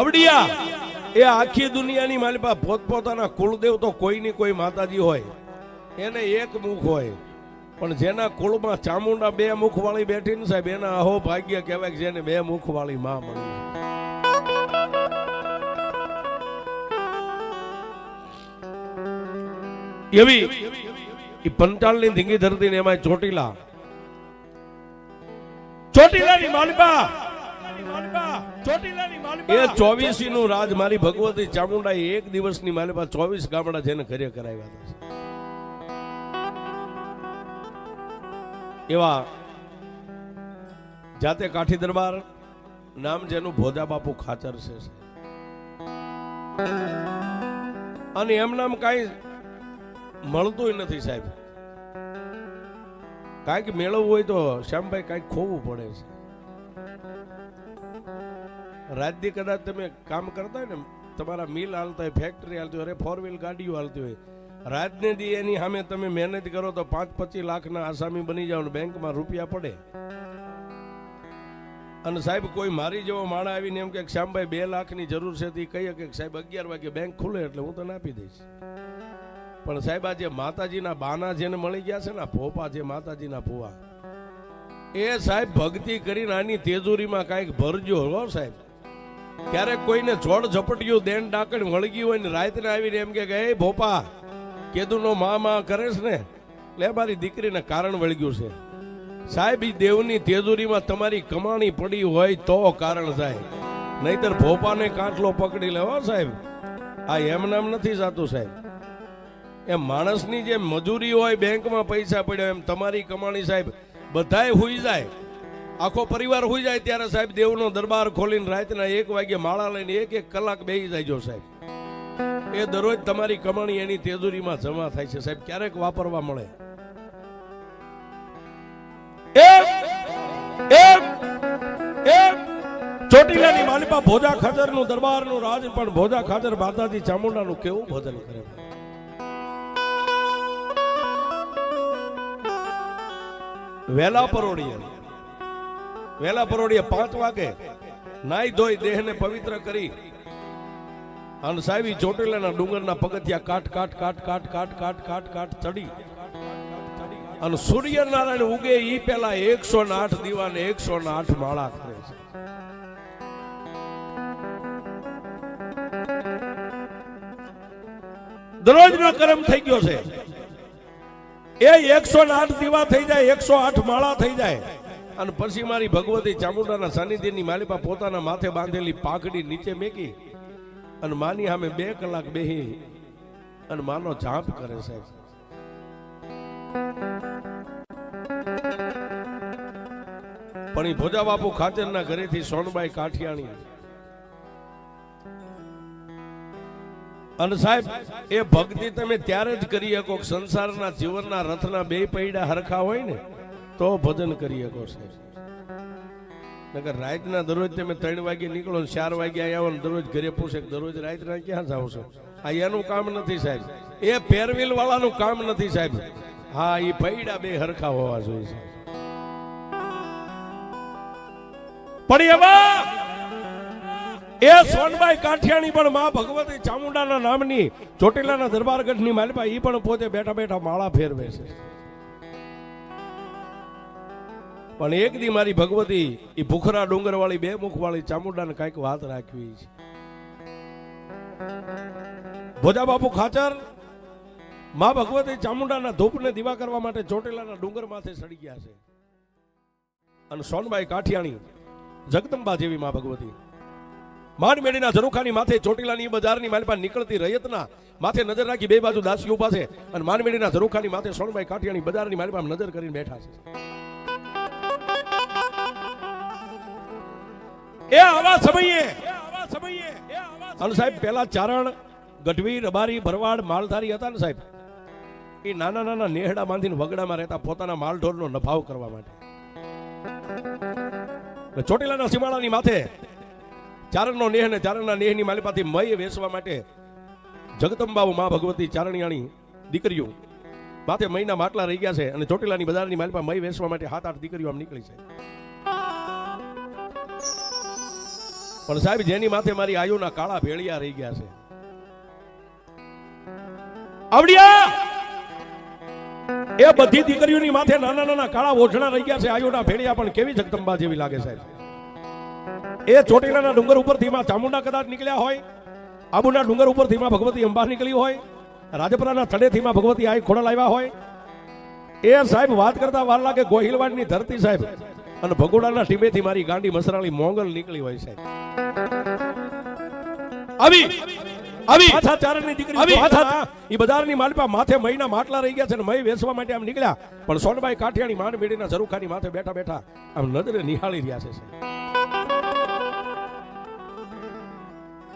અવડિયા. એ આખી દુનિયાની મારી પાસે પોતપોતાના કુળદેવ તો કોઈની કોઈ માતાજી હોય. એને એક મુખ હોય. પણ જેના કુળમાં ચામુંડા બે મુખ વાળી બેઠી ને સાહેબ, એના અહો ભાગ્ય કહેવાય કે જેને બે મુખ વાળી માં મળી. એવી ઈ પંચાળની ધીંગી ધરતી ને એમાં ચોટીલા. ચોટીલાની માલપા એ ચોવીસી નું રાજ મારી ભગવતી ચામુંડા એક દિવસની પાસે ચોવીસ ગામડા જેને ઘરે કરાવ્યા હતા. એવા જાતે કાઠી દરબાર, નામ જેનું ભોજા બાપુ ખાચર છે અને એમ નામ કાંઈ મળતું નથી સાહેબ. કાંઈક મેળવવું હોય તો શ્યામભાઈ કાંઈક ખોવું પડે છે. રાજ્ય કદાચ તમે કામ કરતા હોય ને, તમારા મિલ હાલતા હોય ફેક્ટરી હાલતી હોય, અરે ફોર વ્હીલ ગાડીઓ હાલતી હોય, રાજને દી એની સામે તમે મહેનત કરો તો પાંચ પચીસ લાખના આસામી બની જાઓ બેંકમાં રૂપિયા પડે. અને સાહેબ, કોઈ મારી જેવો માણા આવીને એમ કે શ્યામભાઈ બે લાખની જરૂર છે તે કહીએ કે સાહેબ અગિયાર વાગે બેંક ખુલે એટલે હું તને આપી દઈશ. પણ સાહેબ, આ જે માતાજીના બાના જેને મળી ગયા છે ને ફોપા જે માતાજીના ફુવા એ સાહેબ ભક્તિ કરીને આની તેજુરીમાં કાંઈક ભરજો, હો સાહેબ. ક્યારેક કોઈને જોડ ઝપટ્યું દેન ડાકણ વળગી હોય ને રાતને આવીને એમ કે એ ભોપા, કેદુનો મા મા કરે છે ને? લે મારી દીકરીને કારણ વળગ્યું છે. સાહેબ દેવની તેજુરીમાં તમારી કમાણી પડી હોય તો કારણ થાય. નહીતર ભોપાને કાંટલો પકડી લેવો સાહેબ. આ એમ નામ નથી જાતું, સાહેબ. એમ માણસની જે મજૂરી હોય, બેંકમાં પૈસા પડ્યા એમ તમારી કમાણી સાહેબ, બધાય હુઈ જાય. આખો પરિવાર હોઈ જાય ત્યારે સાહેબ દેવનો દરબાર ખોલીને રાતના એક વાગે માળા લઈને એક એક કલાક બેસી જાય સાહેબ. એ દરરોજ તમારી કમાણી એની તેજુરીમાં જમા થાય છે સાહેબ. ક્યારેક વાપરવા મળે. ચોટીલાની માલિપા ભોજા ખાચરનું દરબારનું રાજ પણ ભોજા ખાચર માતાજી ચામુંડાનું કેવું ભજન કરે વેલા પરોડીએ વેલા પરોડીએ પાંચ વાગે નાઈ ધોઈ દેહને પવિત્ર કરી અને સાહેબી ચોટીલાના ડુંગરના પગથિયા કાટ કાટ કાટ કાટ કાટ કાટ કાટ કાટ ચડી. અને સૂર્યનારાયણ ઉગે એ પેલા એકસો ને આઠ દીવા ને એકસો ને આઠ માળા કરે છે. દરરોજનો કર્મ થઈ ગયો છે. એ એકસો ને આઠ દીવા થઈ જાય, એકસો આઠ માળા થઈ જાય. અને પછી મારી ભગવતી ચામુંડાના સાનિધ્યની માલિપા પોતાના માથે બાંધેલી પાઘડી નીચે મેકી અને માની સામે બે કલાક બેહી અને માનો જાપ કરે સાહેબ પણ એ ભોજા બાપુ ખાચરના ઘરેથી સોનબાઈ કાઠિયાણી અને સાહેબ, એ ભક્તિ તમે ત્યારે જ કરી શકો સંસારના જીવનના રથના બે પૈડા હરખા હોય ને? તો ભજન કરી શકો સાહેબ નકર રાતના દરરોજ તમે ત્રણ વાગે નીકળો ચાર વાગે આવ્યા ને દરરોજ ઘરે પૂછે કે દરરોજ રાતના ક્યાં જાઓ છો? એનું કામ નથી સાહેબ. એ પેરવીલ વાળાનું કામ નથી સાહેબ. હા એ પૈડા બે હરખા હોવા જોઈએ પણ એવા એ સોનબાઈ કાઠિયાણી પણ માં ભગવતી ચામુંડાના નામની ચોટીલાના દરબારગઢની માલિપા એ પણ પોતે બેઠા બેઠા માળા ફેરવે છે. પણ એક દી મારી ભગવતી એ ભૂખરા ડુંગર વાળી બે મુખ વાળી ચામુંડાને કંઈક વાત રાખવી છે. ભોજા બાપુ ખાચર, માં ભગવતી ચામુંડાના ધૂપને દીવા કરવા માટે ચોટીલાના ડુંગર માથે સડી ગયા છે. અને સોનબાઈ કાઠિયાણી, જગદંબા જેવી માં ભગવતી. માંડમેડીના ઝરૂખાની માથે ચોટીલાની બજારની માલપા નીકળતી રયતના માથે નજર રાખી બે બાજુ દાસી ઊભા છે અને માંડમેડીના ઝરૂખાની માથે સોનભાઈ કાઠિયાણી બજારની માલપા નજર કરીને બેઠા છે. એ આવા સમયે. અને સાહેબ, પેલા ચારણ, ગઢવી, રબારી, ભરવાડ, માલધારી હતા ને સાહેબ? એ નાના નાના નેહડા બાંધીને વગડામાં રહેતા પોતાના માલઢોરનો નફાવ કરવા માટે. ચોટીલાના સીમાડાની માથે ચારણનો નેહ ને ચારણના નેહની માલિપાથી મય વેચવા માટે જગદંબાઓ મા ભગવતી ચારણિયાણી દીકરીઓ માથે મયના માટલા રહી ગયા છે અને ચોટીલાની બજારની માલિપા મય વેચવા માટે હાથ આઠ દીકરીઓ આમ નીકળી છે. પણ સાહેબ, જેની માથે મારી આયુના કાળા ભેળિયા રહી ગયા છે. એ બધી દીકરીઓની માથે નાના નાના કાળા ઓઢણા રહી ગયા છે, આયુના ભેળિયા પણ કેવી જગદંબા જેવી લાગે સાહેબ? એ ચોટીલાના ડુંગર ઉપરથી માં ચામુંડા કદાચ નીકળ્યા હોય, આબુના ડુંગર ઉપરથી માં ભગવતી અંબા નીકળી હોય, રાજપરાના થડેથી માં ભગવતી આઈ ખોડલ આવ્યા હોય. એ સાહેબ, વાત કરતા વાર લાગે ગોહિલવાડની ધરતી સાહેબ. અને ભગોડાના ટીમેથી મારી ગાંડી મસરાળી મોંગલ નીકળી હોય સાહેબ. આવી! આવી! પાછા ચારણની દીકરી આવી! પાછા ઈ બજારની માલપા માથે મહીના માટલા રહી ગયા છે ને મહી વેચવા માટે આમ નીકળ્યા. પણ સોનબાઈ કાઠિયાની માંડ મેળીના ઝરૂખાની માથે બેઠા બેઠા આમ નજરે નિહાળી રહ્યા છે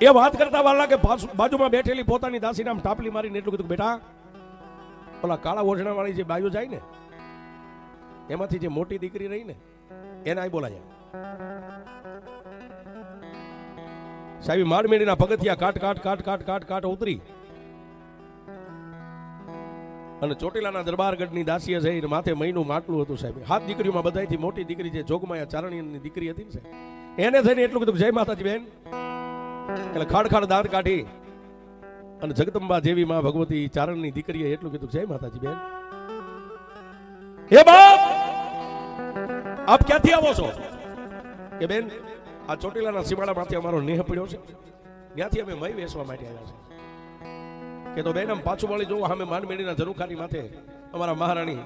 એ વાત કરતા વાર લાગે બાજુમાં બેઠેલી પોતાની દાસી નામ ટાપલી મારીને એટલું કીધું બેટા ઓલા કાળા ઓઢણા વાળી જે બાયો જાય ને એમાંથી જે મોટી દીકરી રહી ને એને આઈ બોલાયા. સાહેબ માળમેડીના પગથિયા કાટ કાટ કાટ કાટ કાટ કાટ ઉતરી. અને ચોટીલાના દરબારગઢની દાસીએ છે માથે મહિનું માટલું હતું સાહેબ. હાથ દીકરીઓમાં બધાથી મોટી દીકરી છે, જોગમાયા ચારણીની દીકરી હતી ને સાહેબ. એને થઈને એટલું કીધું જય માતાજી બેન. એટલે ખાડ ખાડ દાંત કાઢી અને જગદંબા જેવી માં ભગવતી ચારણની દીકરીએ એટલું કીધું, જય માતાજી બેન. હે બાપ! આપ ક્યાંથી આવો છો? કે બેન, આ ચોટીલાના સીમાડામાંથી અમારો નેહ પડ્યો છે. ત્યાંથી અમે મય વેચવા માટે આવ્યા છે. કે તો બેન, આમ પાછું વળી જોવો, અમે માંડમેડીના ઝરૂખાની માથે અમારા મહારાણી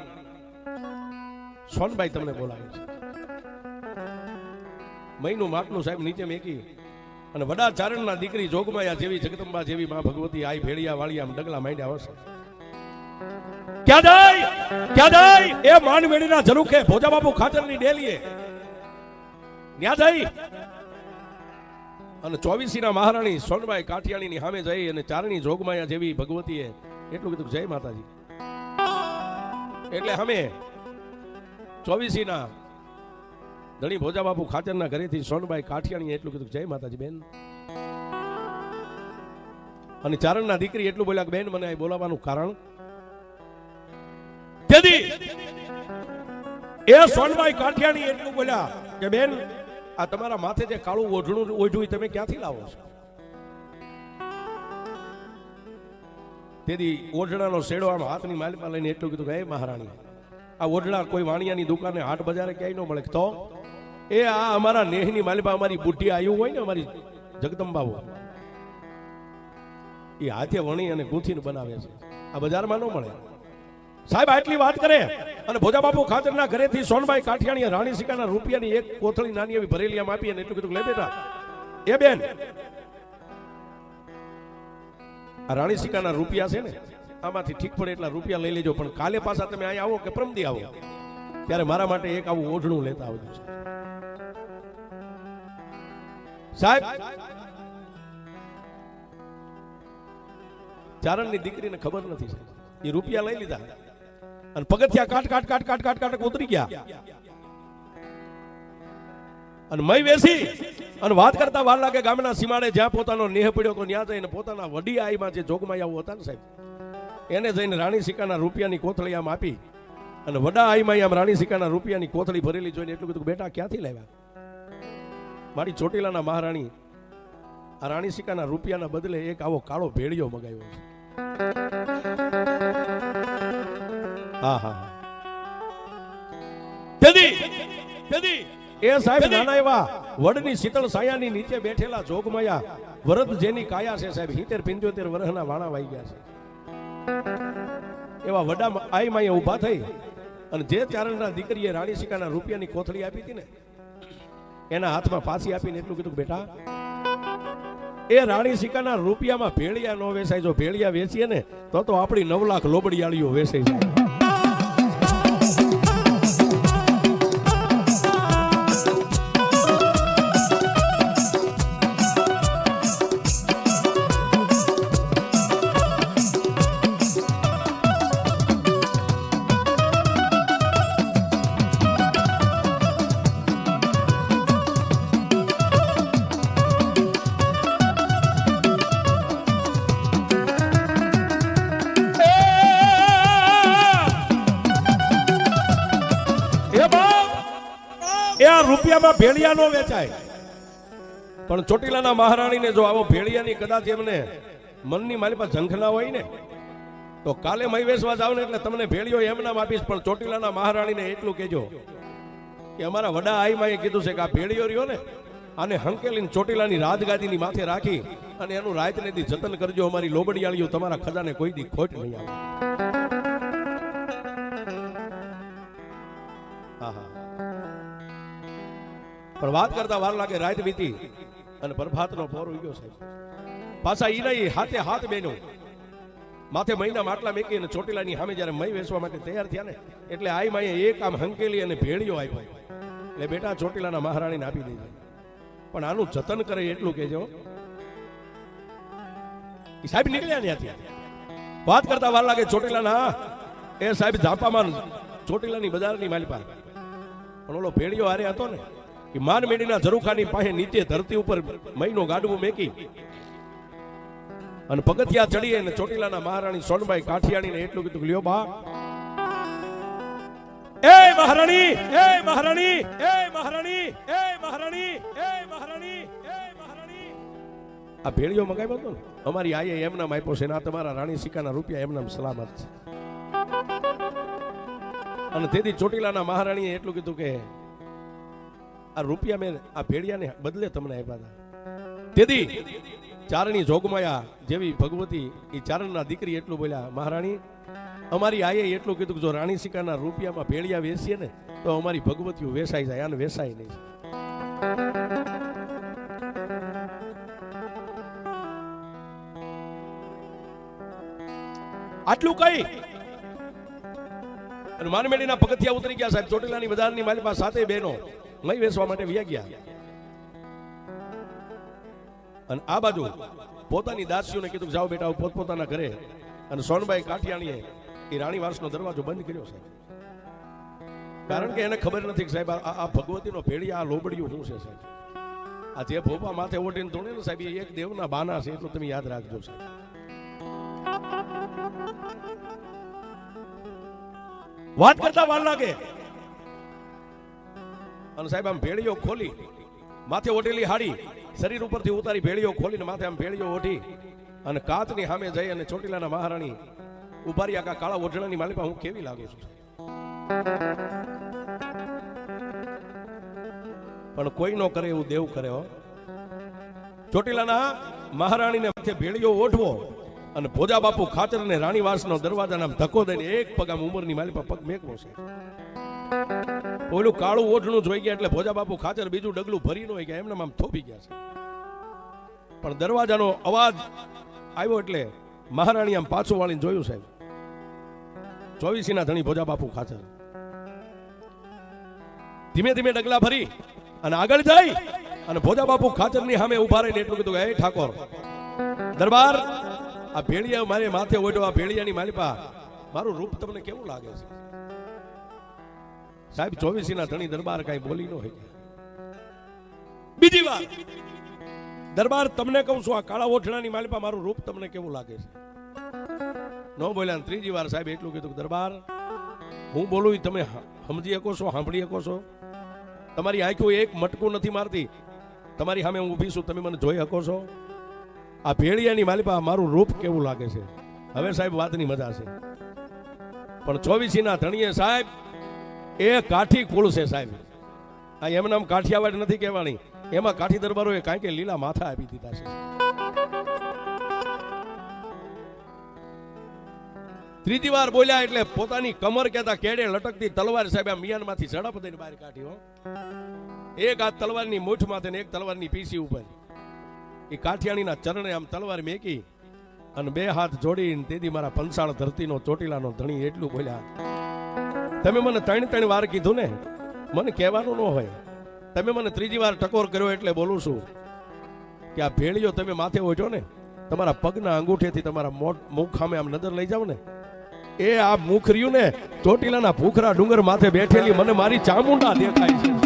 સોનભાઈ તમને બોલાવે છે. મયનું માટલું સાહેબ નીચે મેકી અને વડા ચારણના દીકરી જોગમાયા જેવી, જગદંબા જેવી મા ભગવતી આઈ ભેળિયા વાળી આમ ડગલા માંડ્યા હશે. ક્યાં જાય? ક્યાં જાય? એ માનવેડીના ઝરૂખે ભોજા બાપુ ડેલીએ. ન્યા જઈ. અને ચોવીસીના મહારાણી સોનબાઈ કાઠિયાણીની સામે જઈ અને ચારણી જોગમાયા જેવી ભગવતીએ એટલું કીધું જય માતાજી. એટલે અમે ચોવીસીના ધણી ભોજા બાપુ ખાચરના ઘરેથી સોનબાઈ કાઠિયાણીએ એટલું કીધું જય માતાજી બેન. અને ચારણના દીકરી એટલું બોલ્યા કે બેન, મને બોલાવવાનું કારણ તેથી એ સોનભાઈ કાઠિયાણી એટલું બોલ્યા કે, બેન, આ તમારા માથે જે કાળું ઓઢણું ઓઢ્યું તમે ક્યાંથી લાવો છો? તેથી ઓઢણાનો શેડો આમ હાથની માલિપા લઈને એટલું કીધું કે મહારાણી, આ ઓઢણા કોઈ વાણિયાની દુકાને હાટ બજારે ક્યાંય ન મળે. તો એ આ અમારા નેહની માલિપા અમારી બુઢી આવ્યું હોય ને, અમારી જગદંબાઓ, એ હાથે વણી અને ગૂંથીને બનાવે છે. આ બજારમાં ન મળે. સાહેબ, આટલી વાત કરે. અને ભોજા ખાતરના ઘરેથી સોનભાઈ કાઠિયાણીએ રાણી સિકાના રૂપિયાની એક કોથળી નાની એવી ભરેલી આપી અને એટલું કીધું લે બેટા. એ બેન. આ રાણી સિકાના રૂપિયા છે ને, આમાંથી ઠીક પડે એટલા રૂપિયા લઈ લેજો, પણ કાલે પાછા તમે અહીંયા આવો કે પરમદી આવો? ત્યારે મારા માટે એક આવું ઓઢણું લેતા આવજો સાહેબ, ચારણની દીકરીને ખબર નથી, સાહેબ. એ રૂપિયા લઈ લીધા. અને પગથિયા કાટ કાટ કાટ કાટ કાટ કાટ ઉતરી ગયા. અને મય બેસી અને વાત કરતા વાર લાગે ગામના સીમાડે જ્યાં પોતાનો નેહ પડ્યો તો ત્યાં જઈને પોતાના વડી આઈમાં જે જોગમાયાઓ હતા ને સાહેબ, એને જઈને રાણી સિક્કાના રૂપિયાની કોથળી આમ આપી અને વડા આઈમાં આમ રાણી સિક્કાના રૂપિયાની કોથળી ભરેલી જોઈને એટલું કીધું, બેટા, ક્યાંથી લાવ્યા? મારી ચોટીલાના મહારાણી આ રાણી સિક્કાના રૂપિયાના બદલે એક આવો કાળો ભેળિયો મગાવ્યો છે. હા હા તેથી તેથી એ સાહેબ નાના એવા વડની શીતળ છાયાની નીચે બેઠેલા જોગમાયા વરદ જેની કાયા છે સાહેબ હિતેર પિંચોતેર વર્ષના વાણા વાઈ ગયા છે. એવા વડા આઈ માએ ઊભા થઈ અને જે ચારણના દીકરીએ રાણી સિકાના રૂપિયાની કોથળી આપી હતી ને એના હાથમાં પાછી આપીને એટલું કીધું બેટા એ રાણી સિકાના રૂપિયામાં ભેળિયા નો વેચાય જો ભેળિયા વેચીએ ને તો તો આપણી નવ લાખ લોબડિયાળીઓ વેચાઈ જાય. એ એ રૂપિયામાં ભેળિયા નો વેચાય. પણ ચોટીલાના મહારાણીને જો આવો ભેળિયાની કદાચ એમને મનની મારી પાસે ઝંખના હોય ને, તો કાલે મહિવેશમાં જાવ ને એટલે તમને ભેળિયો એમ નામ આપીશ, પણ ચોટીલાના મહારાણીને એટલું કહેજો કે અમારા વડા આઈમાએ કીધું છે કે આ ભેળિયો રહ્યો ને, આને હંકેલીને ચોટીલાની રાજગાદીની માથે રાખી અને એનું રાતને દી જતન કરજો, અમારી લોબડિયાળીઓ તમારા ખજાને કોઈ દી ખોટ નહીં આવે પણ વાત કરતા વાર લાગે રાત વીતી અને પ્રભાતનો પોર ઉગ્યો સાહેબ. પાછા ઈ નહીં હાથે હાથ બેનો માથે મહિના માટલા મેકી અને ચોટીલાની સામે જ્યારે મય વેચવા માટે તૈયાર થયા ને, એટલે આઈ માએ એક આમ હંકેલી અને ભેળિયો આવ્યો એટલે બેટા ચોટીલાના મહારાણીને આપી દેજો પણ આનું જતન કરે એટલું કહેજો. સાહેબ નીકળ્યા ત્યાંથી. વાત કરતા વાર લાગે ચોટીલાના, એ સાહેબ, ઝાપામાં ચોટીલાની બજારની માલિપા પણ ઓલો ભેળિયો હારે હતો ને કે માન મેડીના ઝરૂખાની પાસે નીચે ધરતી ઉપર મહિનો ગાડવું મેકી અને પગથિયા ચડીએ અને ચોટીલાના મહારાણી સોનબાઈ કાઠિયાણીને એટલું કીધું લ્યો બા. એ મહારાણી એ મહારાણી એ મહારાણી એ મહારાણી એ મહારાણી એ મહારાણી. આ ભેળિયો મગાવ્યો હતો ને? અમારી આઈએ એમ નામ આપ્યો છે ને તમારા રાણી સિક્કાના રૂપિયા એમ સલામત છે. અને તેથી ચોટીલાના મહારાણીએ એટલું કીધું કે આ રૂપિયા મેં આ ભેડિયાને બદલે તમને આપ્યા હતા. તેથી ચારણી જોગમાયા જેવી ભગવતી એ ચારણના દીકરી એટલું બોલ્યા, મહારાણી, અમારી આયે એટલું કીધું કે જો રાણી સિકાના રૂપિયામાં ભેળિયા વેસીએ ને, તો અમારી ભગવતીઓ વેસાઈ જાય, આને વેસાય નહીં. આટલું કઈ અને માનમેડીના પગથિયા ઉતરી ગયા સાહેબ, ચોટીલાની બજારની મારી પાસે સાથે બહેનો મય વેચવા માટે વ્યા ગયા. અને આ બાજુ પોતાની દાસીઓને કીધું જાઓ બેટા પોતપોતાના ઘરે. અને સોનબાઈ કાઠિયાણીએ એ રાણીવાસનો દરવાજો બંધ કર્યો સાહેબ કારણ કે એને ખબર નથી સાહેબ, આ ભગવતીનો ભેળિયા આ લોબડિયું શું છે સાહેબ? આ જે ભોપા માથે ઓઢીને ધોણે ને સાહેબ એક દેવના બાના છે, એટલું તમે યાદ રાખજો સાહેબ. વાત કરતા વાર લાગે. અને સાહેબ, આમ ભેળીઓ ખોલી, માથે ઓઢેલી હાડી, શરીર ઉપરથી ઉતારી ભેળીઓ ખોલીને માથે આમ ભેળીઓ ઓઢી અને કાચની સામે જઈ અને ચોટીલાના મહારાણી ઉભારી આખા કાળા ઓઢણાની માલિપા હું કેવી લાગુ છું? પણ કોઈ નો કરે એવું દેવ કરે ચોટીલાના મહારાણીને માથે ભેળીઓ ઓઢવો અને ભોજા બાપુ ખાચર અને રાણીવાસનો દરવાજાના ધક્કો દઈને એક પગ આમ ઉંમરની માલિપા પગ મેકવો છે. ઓલું કાળું ઓઢણું જોઈ ગયા એટલે ભોજા બાપુ ખાચર બીજું ડગલું ભરી નો ગયા એમને આમ થોપી ગયા છે. પણ દરવાજાનો અવાજ આવ્યો એટલે મહારાણી આમ પાછું વાળીને જોયું સાહેબ. ચોવીસીના ધણી ભોજા બાપુ ખાચર. ધીમે ધીમે ડગલા ભરી અને આગળ જઈ અને ભોજા બાપુ ખાચરની સામે ઊભા રહીને એટલું કીધું કે એ ઠાકોર, દરબાર, આ ભેળિયા મારે માથે ઓઢો, આ ભેળિયાની માલિપા, મારું રૂપ તમને કેવું લાગે છે? સાહેબ, ચોવીસીના ધણી દરબાર કઈ બોલી ન હોય. બીજી વાત. દરબાર તમને કહું છું, આ કાળા ઓઠણાની માલિપા મારું રૂપ તમને કેવું લાગે છે? ન બોલ્યા ને ત્રીજી વાર સાહેબ એટલું કીધું દરબાર, હું બોલું તમે સમજી શકો છો, સાંભળી શકો છો. તમારી આંખો એક મટકું નથી મારતી. તમારી સામે હું ઊભી છું, તમે મને જોઈ શકો છો. આ ભેળિયાની માલિપા મારું રૂપ કેવું લાગે છે? હવે સાહેબ, વાતની મજા છે. પણ ચોવીસીના ધણીએ સાહેબ એ કાઠી કુળ છે સાહેબ. આ એમને આમ કાઠિયાવાડ નથી કહેવાની. એમાં કાઠી દરબારોએ કાંઈ કે લીલા માથા આપી દીધા છે. ત્રીજી વાર બોલ્યા એટલે પોતાની કમર કેતા કેડે લટકતી તલવાર સાહેબ આ મિયાનમાંથી ઝડપ દઈને બહાર કાઢી, હો. એક આ તલવારની મૂઠ માથે ને એક તલવારની પીસી ઉપર. એ કાઠિયાણીના ચરણે આમ તલવાર મેકી અને બે હાથ જોડીને તેથી મારા પંસાળ ધરતીનો ચોટીલાનો ધણી એટલું બોલ્યા તમે મને ત્રણ ત્રણ વાર કીધું ને, મને કહેવાનું ન હોય. તમે મને ત્રીજી વાર ટકોર કર્યો એટલે બોલું છું કે આ ભેળીઓ તમે માથે ઓઢો ને, તમારા પગના અંગૂઠેથી તમારા મોટ મુખ સામે આમ નજર લઈ જાવ ને. એ આ મુખ રહ્યું ને ચોટીલાના ભૂખરા ડુંગર માથે બેઠેલી મને મારી ચામુંડા દેખાય છે.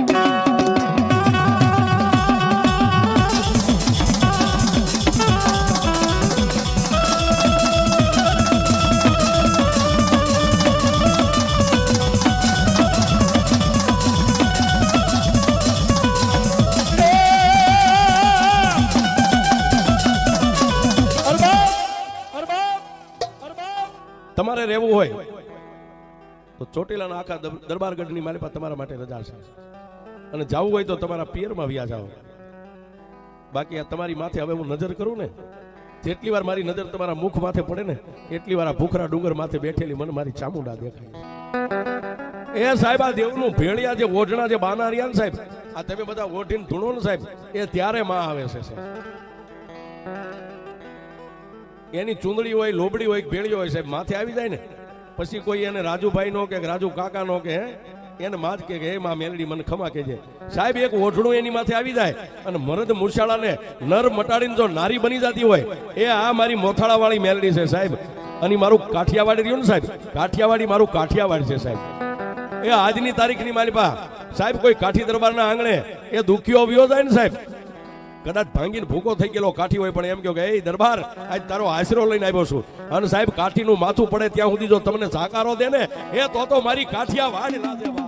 તમારે રહેવું હોય, તો ચોટીલાના આખા દર- દરબારગઢની મારી પાસે તમારા માટે રજા છે. અને જવું હોય તો તમારા પિયરમાં વ્યા જાઓ. બાકી આ તમારી માથે હવે હું નજર કરું ને, જેટલી વાર મારી નજર તમારા મુખ માથે પડે ને, એટલી વાર આ ભૂખરા ડુંગર માથે બેઠેલી મને મારી ચામુંડા દેખાય એ સાહેબ દેવનું ભેળિયા જે ઓઢણા જે બાના રહ્યા ને સાહેબ, આ તમે બધા ઓઢીને ધૂણો ને સાહેબ, એ ત્યારે માં આવે છે, સાહેબ. એની ચૂંદડી હોય, લોબડી હોય ભેળી હોય, સાહેબ, માથે આવી જાય ને, પછી કોઈ એને રાજુભાઈ નો કે, રાજુ કાકા નો કે એને માં જ કે, હે, માં મેલડી, મને ખમા કેજે સાહેબ, એક ઓઢણું એની માથે આવી જાય અને મરદ મૂછાળાને નર મટાડીને જો નારી બની જતી હોય, એ આ મારી મોથાળા વાળી મેલડી છે, સાહેબ. અને મારું કાઠિયાવાડી રહ્યું ને, સાહેબ, કાઠિયાવાડી મારું કાઠિયાવાડ છે, સાહેબ. એ આજની તારીખની મારી પા સાહેબ, કોઈ કાઠી દરબારના આંગણે એ દુખ્યો વ્યો જાય ને, સાહેબ કદાચ ભાંગીને ભૂકો થઈ ગયેલો કાઠી હોય, પણ એમ કહો કે, એ દરબાર, આજ તારો આશરો લઈને આવ્યો છું અને સાહેબ, કાઠીનું માથું પડે ત્યાં સુધી જો તમને સાકારો દે ને, એ તો તો મારી કાઠિયા વાડ વાહ.